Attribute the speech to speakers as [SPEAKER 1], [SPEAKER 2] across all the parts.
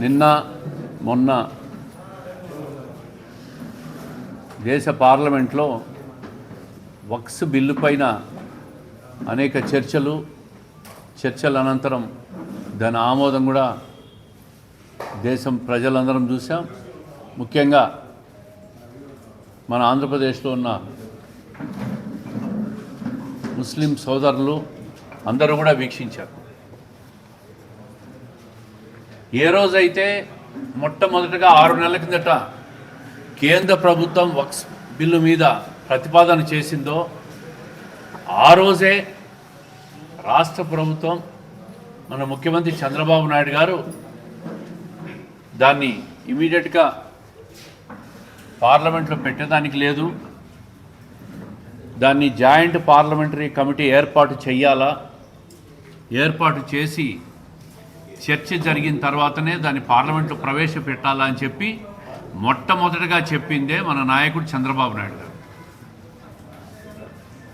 [SPEAKER 1] నిన్న మొన్న దేశ పార్లమెంట్లో వక్స్ బిల్లు పైన అనేక చర్చలు చర్చల అనంతరం దాని ఆమోదం కూడా దేశం ప్రజలందరం చూసాం ముఖ్యంగా మన ఆంధ్రప్రదేశ్లో ఉన్న ముస్లిం సోదరులు అందరూ కూడా వీక్షించారు. ఏ రోజైతే మొట్టమొదటగా ఆరు నెలల కిందట కేంద్ర ప్రభుత్వం వక్స్ బిల్లు మీద ప్రతిపాదన చేసిందో ఆ రోజే రాష్ట్ర ప్రభుత్వం మన ముఖ్యమంత్రి చంద్రబాబు నాయుడు గారు దాన్ని ఇమీడియట్గా పార్లమెంట్లో పెట్టడానికి లేదు. దాన్ని జాయింట్ పార్లమెంటరీ కమిటీ ఏర్పాటు చేయాలా ఏర్పాటు చేసి చర్చ జరిగిన తర్వాతనే దాన్ని పార్లమెంట్లో ప్రవేశపెట్టాలా అని చెప్పి మొట్టమొదటిగా చెప్పిందే మన నాయకుడు చంద్రబాబు నాయుడు గారు.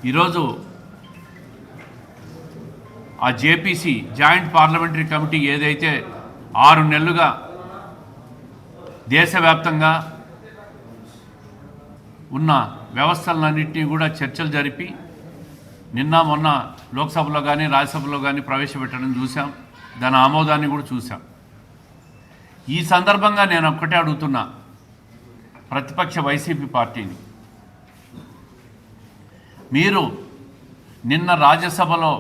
[SPEAKER 1] ఈరోజు ఆ జేపీసీ జాయింట్ పార్లమెంటరీ కమిటీ ఏదైతే ఆరు నెలలుగా దేశవ్యాప్తంగా ఉన్న వ్యవస్థలన్నింటినీ కూడా చర్చలు జరిపి నిన్న మొన్న లోక్సభలో కానీ రాజ్యసభలో కానీ ప్రవేశపెట్టడం చూసాం దాని ఆమోదాన్ని కూడా చూశాం. ఈ సందర్భంగా నేను ఒక్కటే అడుగుతున్నా ప్రతిపక్ష వైసీపీ పార్టీని. మీరు నిన్న రాజ్యసభలో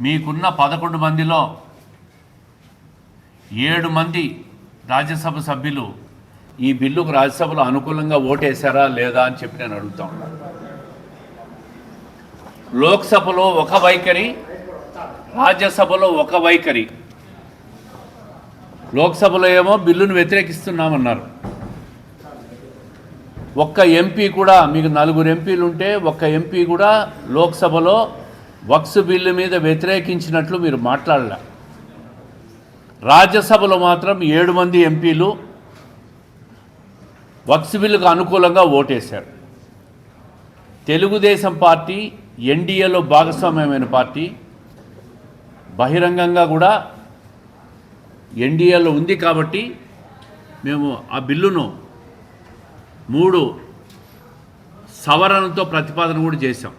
[SPEAKER 1] మీకున్న పదకొండు మందిలో ఏడు మంది రాజ్యసభ సభ్యులు ఈ బిల్లుకు రాజ్యసభలో అనుకూలంగా ఓటేశారా లేదా అని చెప్పి నేను అడుగుతా ఉన్నాను లోక్సభలో ఒక వైఖరి రాజ్యసభలో ఒక వైఖరి. లోక్సభలో ఏమో బిల్లును వ్యతిరేకిస్తున్నామన్నారు. ఒక్క ఎంపీ కూడా మీకు నలుగురు ఎంపీలు ఉంటే ఒక్క ఎంపీ కూడా లోక్సభలో వక్స్ బిల్లు మీద వ్యతిరేకించినట్లు మీరు మాట్లాడలే. రాజ్యసభలో మాత్రం ఏడు మంది ఎంపీలు వక్స్ బిల్లుకు అనుకూలంగా ఓటేశారు. తెలుగుదేశం పార్టీ ఎన్డీఏలో భాగస్వామ్యమైన పార్టీ బహిరంగంగా కూడా ఎన్డీఏలో ఉంది కాబట్టి మేము ఆ బిల్లును మూడు సవరణలతో ప్రతిపాదన కూడా చేశాం.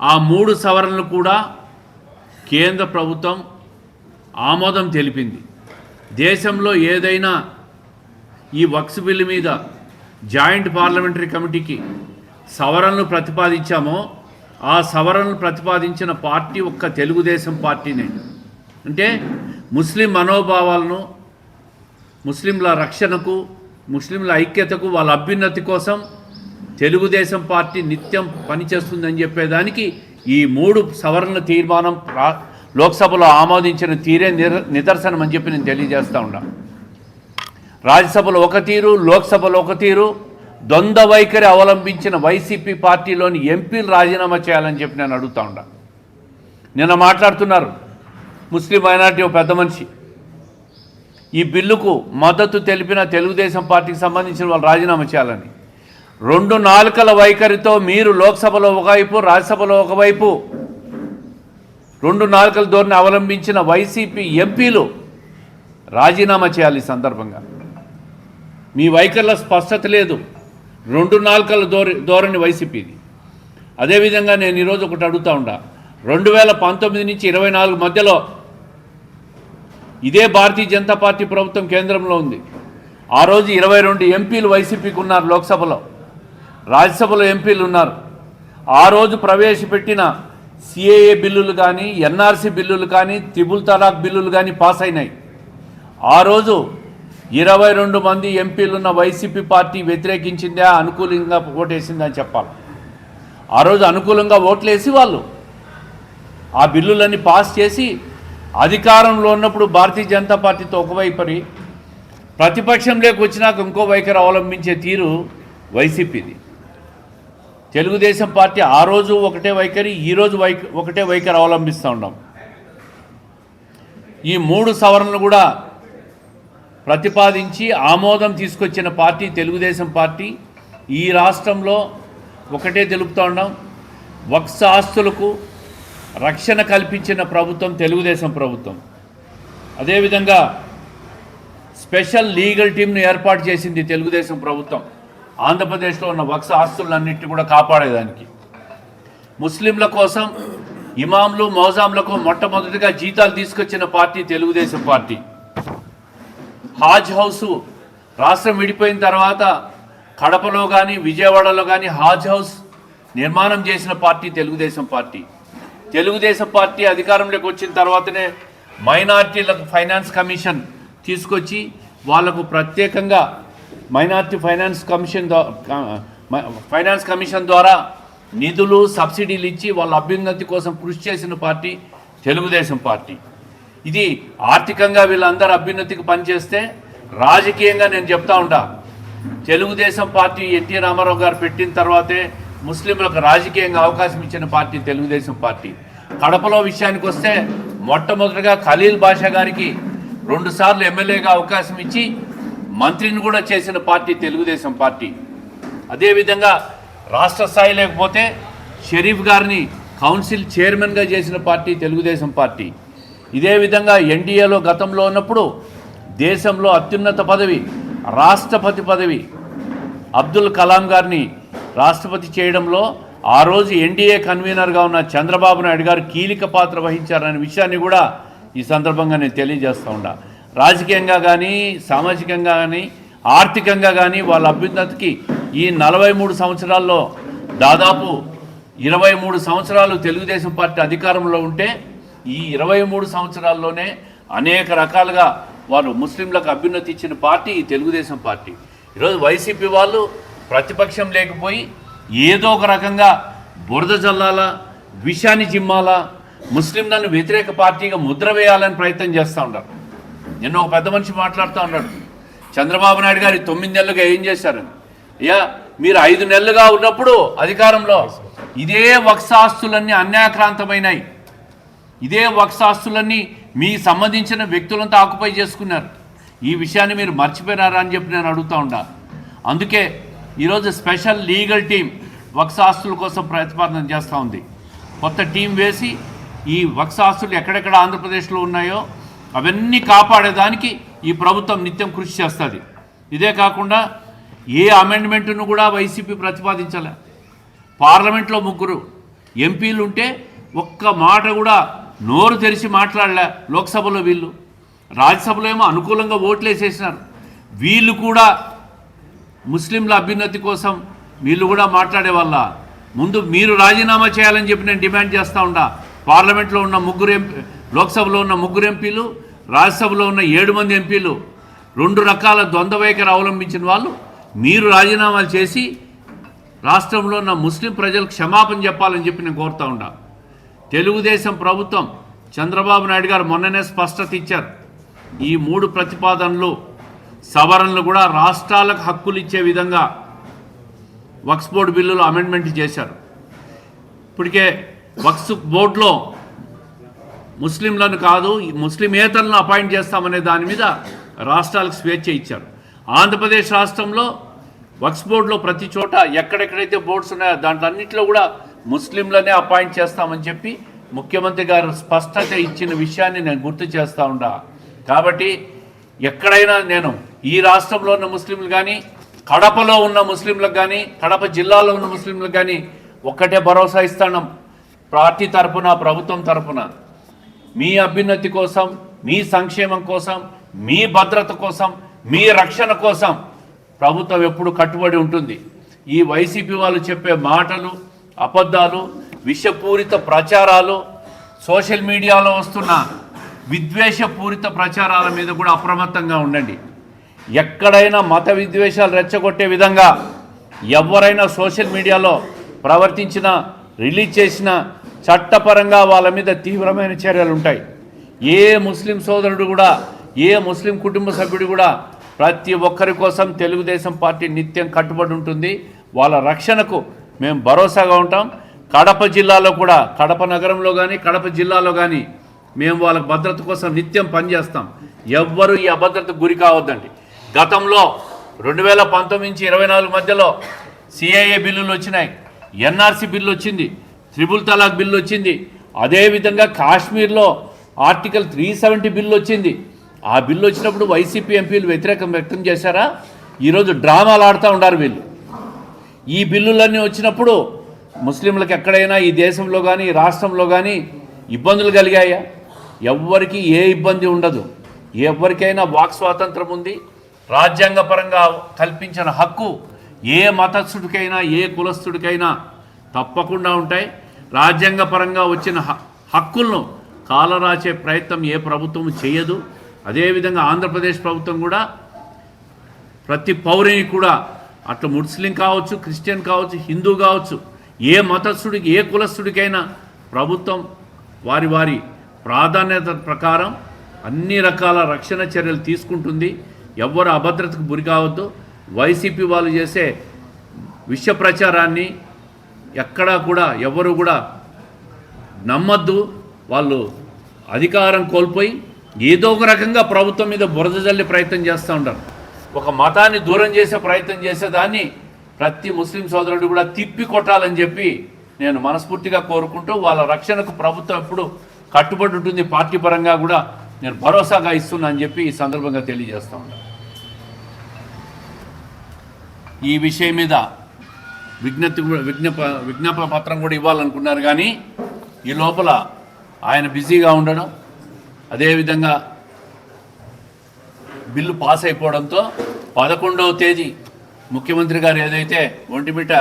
[SPEAKER 1] ఆ మూడు సవరణలు కూడా కేంద్ర ప్రభుత్వం ఆమోదం తెలిపింది. దేశంలో ఏదైనా ఈ వక్స్ బిల్లు మీద జాయింట్ పార్లమెంటరీ కమిటీకి సవరణలు ప్రతిపాదించామో ఆ సవరణలు ప్రతిపాదించిన పార్టీ ఒక్క తెలుగుదేశం పార్టీనే. అంటే ముస్లిం మనోభావాలను ముస్లింల రక్షణకు ముస్లింల ఐక్యతకు వాళ్ళ అభ్యున్నతి కోసం తెలుగుదేశం పార్టీ నిత్యం పనిచేస్తుందని చెప్పేదానికి ఈ మూడు సవరణ తీర్మానం రా- లోక్సభలో ఆమోదించిన తీరే నిర నిదర్శనం అని చెప్పి నేను తెలియజేస్తా ఉన్నా. రాజ్యసభలో ఒక తీరు లోక్సభలో ఒక తీరు ద్వంద్వ వైఖరి అవలంబించిన వైసీపీ పార్టీలోని ఎంపీలు రాజీనామా చేయాలని చెప్పి నేను అడుగుతా ఉండా నిన్న మాట్లాడుతున్నారు. ముస్లిం మైనార్టీ ఒక పెద్ద మనిషి. ఈ బిల్లుకు మద్దతు తెలిపిన తెలుగుదేశం పార్టీకి సంబంధించిన వాళ్ళు రాజీనామా చేయాలని. రెండు నాలుకల వైఖరితో మీరు లోక్సభలో ఒకవైపు రాజ్యసభలో ఒకవైపు రెండు నాలుకల ధోరణి అవలంబించిన వైసీపీ ఎంపీలు రాజీనామా చేయాలి ఈ సందర్భంగా. మీ వైఖరిలో స్పష్టత లేదు. రెండు నాలుకల ధోరణి ధోరణి వైసీపీది. అదేవిధంగా నేను ఈరోజు ఒకటి అడుగుతా ఉండా. రెండు వేల పంతొమ్మిది నుంచి ఇరవై నాలుగు మధ్యలో ఇదే భారతీయ జనతా పార్టీ ప్రభుత్వం కేంద్రంలో ఉంది. ఆ రోజు ఇరవై రెండు ఎంపీలు వైసీపీకి ఉన్నారు లోక్సభలో. రాజ్యసభలో ఎంపీలు ఉన్నారు. ఆ రోజు ప్రవేశపెట్టిన సిఏఏ బిల్లులు కానీ ఎన్ఆర్సీ బిల్లులు కానీ త్రిబుల్ తలాక్ బిల్లులు కానీ పాస్ అయినాయి. ఆ రోజు ఇరవై రెండు మంది ఎంపీలున్న వైసీపీ పార్టీ వ్యతిరేకించిందా అనుకూలంగా ఓటేసిందా అని చెప్పాలి. ఆ రోజు అనుకూలంగా ఓట్లేసి వాళ్ళు ఆ బిల్లులన్నీ పాస్ చేసి అధికారంలో ఉన్నప్పుడు భారతీయ జనతా పార్టీతో ఒకవైపరి ప్రతిపక్షంలోకి వచ్చినాక ఇంకో వైఖరి అవలంబించే తీరు వైసీపీది. తెలుగుదేశం పార్టీ ఆ రోజు ఒకటే వైఖరి ఈ రోజు వైఖ ఒకటే వైఖరి అవలంబిస్తూ ఉన్నాం. ఈ మూడు సవరణలు కూడా ప్రతిపాదించి ఆమోదం తీసుకొచ్చిన పార్టీ తెలుగుదేశం పార్టీ ఈ రాష్ట్రంలో ఒకటే తెలుపుతూ ఉన్నాం. వక్స ఆస్తులకు రక్షణ కల్పించిన ప్రభుత్వం తెలుగుదేశం ప్రభుత్వం. అదేవిధంగా స్పెషల్ లీగల్ టీంను ఏర్పాటు చేసింది తెలుగుదేశం ప్రభుత్వం. ఆంధ్రప్రదేశ్లో ఉన్న వక్స ఆస్తులన్నింటినీ కూడా కాపాడేదానికి. ముస్లింల కోసం ఇమాంలు మౌజాంలకు మొట్టమొదటిగా జీతాలు తీసుకొచ్చిన party Telugu Desam party. Haj house రాష్ట్రం విడిపోయిన తర్వాత కడపలో కానీ విజయవాడలో కానీ హాజ్ హౌస్ నిర్మాణం చేసిన party Telugu Desam party. Telugu Desam party అధికారంలోకి వచ్చిన తర్వాతనే మైనార్టీలకు ఫైనాన్స్ కమిషన్ తీసుకొచ్చి వాళ్ళకు ప్రత్యేకంగా minority finance commission finance commission ద్వారా నిధులు సబ్సిడీలు ఇచ్చి వాళ్ళ అభ్యున్నతి కోసం కృషి చేసిన పార్టీ తెలుగుదేశం పార్టీ. ఇది ఆర్థికంగా వీళ్ళందరూ అభ్యున్నతికి పనిచేస్తే రాజకీయంగా నేను చెప్తా ఉంటా. తెలుగుదేశం పార్టీ ఎన్టీ రామారావు గారు పెట్టిన తర్వాతే ముస్లింలకు రాజకీయంగా అవకాశం ఇచ్చిన పార్టీ తెలుగుదేశం పార్టీ. కడపలో విషయానికి వస్తే మొట్టమొదటిగా ఖలీల్ బాషా గారికి రెండుసార్లు ఎమ్మెల్యేగా అవకాశం ఇచ్చి మంత్రిని కూడా చేసిన పార్టీ తెలుగుదేశం పార్టీ. అదేవిధంగా రాష్ట్ర స్థాయి లేకపోతే షరీఫ్ గారిని కౌన్సిల్ చైర్మన్గా చేసిన పార్టీ తెలుగుదేశం పార్టీ. ఇదే విధంగా ఎన్డీఏలో గతంలో ఉన్నప్పుడు దేశంలో అత్యున్నత పదవి రాష్ట్రపతి పదవి అబ్దుల్ కలాం గారిని రాష్ట్రపతి చేయడంలో ఆ రోజు ఎన్డీఏ కన్వీనర్గా ఉన్న చంద్రబాబు నాయుడు గారు కీలక పాత్ర వహించారనే విషయాన్ని కూడా ఈ సందర్భంగా నేను తెలియజేస్తూ ఉండా రాజకీయంగా కానీ సామాజికంగా కానీ ఆర్థికంగా కానీ వాళ్ళ అభ్యున్నతికి ఈ నలభై మూడు సంవత్సరాల్లో దాదాపు ఇరవై మూడు సంవత్సరాలు తెలుగుదేశం పార్టీ అధికారంలో ఉంటే ఈ ఇరవై మూడు సంవత్సరాల్లోనే అనేక రకాలుగా వారు ముస్లింలకు అభ్యున్నతి ఇచ్చిన పార్టీ ఈ తెలుగుదేశం పార్టీ. ఈరోజు వైసీపీ వాళ్ళు ప్రతిపక్షం లేకపోయి ఏదో ఒక రకంగా బురద జల్లాలా విషాన్ని జిమ్మాలా ముస్లింలను వ్యతిరేక పార్టీగా ముద్ర వేయాలని ప్రయత్నం చేస్తూ ఉంటారు నిన్న ఒక పెద్ద మనిషి మాట్లాడుతూ ఉన్నాడు. చంద్రబాబు నాయుడు గారు తొమ్మిది నెలలుగా ఏం చేశారని అయ్యా మీరు ఐదు నెలలుగా ఉన్నప్పుడు అధికారంలో ఇదే వక్సాస్తులన్నీ అన్యాక్రాంతమైనాయి. ఇదే వక్సాస్తులన్నీ మీ సంబంధించిన వ్యక్తులంతా ఆకుపై చేసుకున్నారు. ఈ విషయాన్ని మీరు మర్చిపోయినారా అని చెప్పి నేను అడుగుతూ ఉండా అందుకే ఈరోజు స్పెషల్ లీగల్ టీం వక్సాస్తుల కోసం ప్రతిపాదన చేస్తూ ఉంది. కొత్త టీం వేసి ఈ వక్సాస్తులు ఎక్కడెక్కడ ఆంధ్రప్రదేశ్లో ఉన్నాయో అవన్నీ కాపాడేదానికి ఈ ప్రభుత్వం నిత్యం కృషి చేస్తుంది. ఇదే కాకుండా ఏ అమెండ్మెంట్ను కూడా వైసీపీ ప్రతిపాదించలే. పార్లమెంట్లో ముగ్గురు ఎంపీలు ఉంటే ఒక్క మాట కూడా నోరు తెరిచి మాట్లాడలే లోక్సభలో వీళ్ళు. రాజ్యసభలో ఏమో అనుకూలంగా ఓట్లు వేసేసినారు వీళ్ళు కూడా ముస్లింల అభ్యున్నతి కోసం వీళ్ళు కూడా మాట్లాడే వల్ల ముందు మీరు రాజీనామా చేయాలని చెప్పి నేను డిమాండ్ చేస్తూ ఉండా. పార్లమెంట్లో ఉన్న ముగ్గురు ఎంపీ లోక్సభలో ఉన్న ముగ్గురు ఎంపీలు రాజ్యసభలో ఉన్న ఏడు మంది ఎంపీలు రెండు రకాల ద్వంద్వ వైఖరి అవలంబించిన వాళ్ళు మీరు రాజీనామాలు చేసి రాష్ట్రంలో ఉన్న ముస్లిం ప్రజలకు క్షమాపణ చెప్పాలని చెప్పి నేను కోరుతా ఉన్నాను తెలుగుదేశం ప్రభుత్వం చంద్రబాబు నాయుడు గారు మొన్ననే స్పష్టత ఇచ్చారు. ఈ మూడు ప్రతిపాదనలు సవరణలు కూడా రాష్ట్రాలకు హక్కులు ఇచ్చే విధంగా వక్స్ బోర్డు బిల్లులో అమెండ్మెంట్ చేశారు. ఇప్పటికే వక్స్ బోర్డులో ముస్లింలను కాదు ఈ ముస్లిమేతరులను అపాయింట్ చేస్తామనే దాని మీద రాష్ట్రాలకు స్వేచ్ఛ ఇచ్చారు. ఆంధ్రప్రదేశ్ రాష్ట్రంలో వక్స్ బోర్డులో ప్రతి చోట ఎక్కడెక్కడైతే బోర్డ్స్ ఉన్నాయో దాంట్లో అన్నింటిలో కూడా ముస్లింలనే అపాయింట్ చేస్తామని చెప్పి ముఖ్యమంత్రి గారు స్పష్టత ఇచ్చిన విషయాన్ని నేను గుర్తు చేస్తూ ఉండా. కాబట్టి ఎక్కడైనా నేను ఈ రాష్ట్రంలో ఉన్న ముస్లింలు కానీ కడపలో ఉన్న ముస్లింలకు కానీ కడప జిల్లాలో ఉన్న ముస్లింలకు కానీ ఒక్కటే భరోసా ఇస్తాను. పార్టీ తరఫున ప్రభుత్వం తరఫున మీ అభ్యున్నతి కోసం మీ సంక్షేమం కోసం మీ భద్రత కోసం మీ రక్షణ కోసం ప్రభుత్వం ఎప్పుడు కట్టుబడి ఉంటుంది. ఈ వైసీపీ వాళ్ళు చెప్పే మాటలు అబద్ధాలు విషపూరిత ప్రచారాలు సోషల్ మీడియాలో వస్తున్న విద్వేషపూరిత ప్రచారాల మీద కూడా అప్రమత్తంగా ఉండండి. ఎక్కడైనా మత విద్వేషాలు రెచ్చగొట్టే విధంగా ఎవరైనా సోషల్ మీడియాలో ప్రవర్తించినా రిలీజ్ చేసినా చట్టపరంగా వాళ్ళ మీద తీవ్రమైన చర్యలు ఉంటాయి. ఏ ముస్లిం సోదరుడు కూడా ఏ ముస్లిం కుటుంబ సభ్యుడు కూడా ప్రతి ఒక్కరి కోసం తెలుగుదేశం పార్టీ నిత్యం కట్టుబడి ఉంటుంది. వాళ్ళ రక్షణకు మేము భరోసాగా ఉంటాం. కడప జిల్లాలో కూడా కడప నగరంలో కానీ కడప జిల్లాలో కానీ మేము వాళ్ళ భద్రత కోసం నిత్యం పనిచేస్తాం. ఎవ్వరూ ఈ అభద్రతకు గురి కావద్దండి. గతంలో రెండు వేల పంతొమ్మిది నుంచి ఇరవై నాలుగు మధ్యలో సిఐఏ బిల్లులు వచ్చినాయి. ఎన్ఆర్సీ బిల్లు వచ్చింది. త్రిబుల్ తలాక్ బిల్లు వచ్చింది. అదేవిధంగా కాశ్మీర్లో ఆర్టికల్ త్రీ సెవెంటీ బిల్లు వచ్చింది. ఆ బిల్లు వచ్చినప్పుడు వైసీపీ ఎంపీలు వ్యతిరేకం వ్యక్తం చేశారా? ఈరోజు డ్రామాలు ఆడుతూ ఉన్నారు వీళ్ళు. ఈ బిల్లులన్నీ వచ్చినప్పుడు ముస్లింలకు ఎక్కడైనా ఈ దేశంలో కానీ రాష్ట్రంలో కానీ ఇబ్బందులు కలిగాయా? ఎవ్వరికి ఏ ఇబ్బంది ఉండదు. ఎవరికైనా వాక్ స్వాతంత్రం ఉంది. రాజ్యాంగపరంగా కల్పించిన హక్కు ఏ మతస్థుడికైనా ఏ కులస్థుడికైనా తప్పకుండా ఉంటాయి. రాజ్యాంగపరంగా వచ్చిన హ- హక్కులను కాలరాచే ప్రయత్నం ఏ ప్రభుత్వం చేయదు. అదేవిధంగా ఆంధ్రప్రదేశ్ ప్రభుత్వం కూడా ప్రతి పౌరుని కూడా అట్లా ముస్లిం కావచ్చు క్రిస్టియన్ కావచ్చు హిందూ కావచ్చు ఏ మతస్థుడికి ఏ కులస్థుడికైనా ప్రభుత్వం వారి వారి ప్రాధాన్యత ప్రకారం అన్ని రకాల రక్షణ చర్యలు తీసుకుంటుంది. ఎవ్వరు అభద్రతకు గురి కావద్దు. వైసీపీ వాళ్ళు చేసే విష ప్రచారాన్ని ఎక్కడా కూడా ఎవరు కూడా నమ్మద్దు. వాళ్ళు అధికారం కోల్పోయి ఏదో ఒక రకంగా ప్రభుత్వం మీద బురద జల్లే ప్రయత్నం చేస్తూ ఉంటారు. ఒక మతాన్ని దూరం చేసే ప్రయత్నం చేసేదాన్ని ప్రతి ముస్లిం సోదరుడు కూడా తిప్పి కొట్టాలని చెప్పి నేను మనస్ఫూర్తిగా కోరుకుంటూ వాళ్ళ రక్షణకు ప్రభుత్వం ఎప్పుడు కట్టుబడి ఉంటుంది. పార్టీ పరంగా కూడా నేను భరోసాగా ఇస్తున్నా అని చెప్పి ఈ సందర్భంగా తెలియజేస్తా ఉన్నాను ఈ విషయం మీద విజ్ఞప్తి కూడా విజ్ఞాపన పత్రం కూడా ఇవ్వాలనుకున్నారు కానీ ఈ లోపల ఆయన బిజీగా ఉండడం అదేవిధంగా బిల్లు పాస్ అయిపోవడంతో పదకొండవ తేదీ ముఖ్యమంత్రి గారు ఏదైతే ఒంటిమిట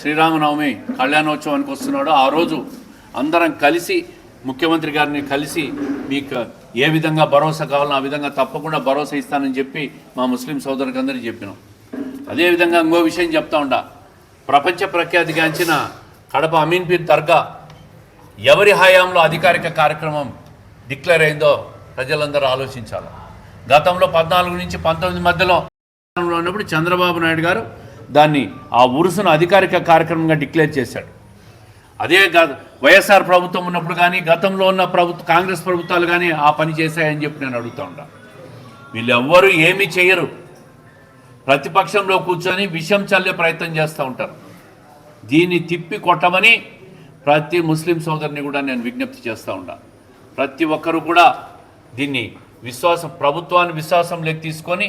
[SPEAKER 1] శ్రీరామనవమి కళ్యాణోత్సవానికి వస్తున్నాడో ఆ రోజు అందరం కలిసి ముఖ్యమంత్రి గారిని కలిసి మీకు ఏ విధంగా భరోసా కావాలో ఆ విధంగా తప్పకుండా భరోసా ఇస్తానని చెప్పి మా ముస్లిం సోదరులకు అందరికీ చెప్పినాం. అదేవిధంగా ఇంకో విషయం చెప్తా ఉండ. ప్రపంచ ప్రఖ్యాతిగాంచిన కడప అమీన్పీర్ దర్గా ఎవరి హయాంలో అధికారిక కార్యక్రమం డిక్లేర్ అయిందో ప్రజలందరూ ఆలోచించాలి. గతంలో పద్నాలుగు నుంచి పంతొమ్మిది మధ్యలో ఉన్నప్పుడు చంద్రబాబు నాయుడు గారు దాన్ని ఆ ఉరుసును అధికారిక కార్యక్రమంగా డిక్లేర్ చేశాడు. అదే గ- వైఎస్ఆర్ ప్రభుత్వం ఉన్నప్పుడు కానీ గతంలో ఉన్న ప్రభుత్వ కాంగ్రెస్ ప్రభుత్వాలు కానీ ఆ పని చేశాయని చెప్పి నేను అడుగుతా ఉంటాను వీళ్ళెవ్వరూ ఏమీ చేయరు. ప్రతిపక్షంలో కూర్చొని విషం చల్లే ప్రయత్నం చేస్తూ ఉంటారు. దీన్ని తిప్పి కొట్టమని ప్రతి ముస్లిం సోదరుని కూడా నేను విజ్ఞప్తి చేస్తూ ఉంటా. ప్రతి ఒక్కరు కూడా దీన్ని విశ్వాసం ప్రభుత్వాన్ని విశ్వాసంలోకి తీసుకొని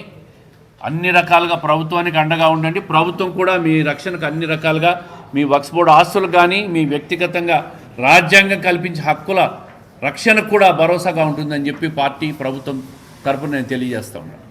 [SPEAKER 1] అన్ని రకాలుగా ప్రభుత్వానికి అండగా ఉండండి. ప్రభుత్వం కూడా మీ రక్షణకు అన్ని రకాలుగా మీ వక్స్ బోర్డు ఆస్తులు కానీ మీ వ్యక్తిగతంగా రాజ్యాంగం కల్పించే హక్కుల రక్షణకు కూడా భరోసాగా ఉంటుందని చెప్పి పార్టీ ప్రభుత్వం తరపున నేను తెలియజేస్తా ఉన్నాను.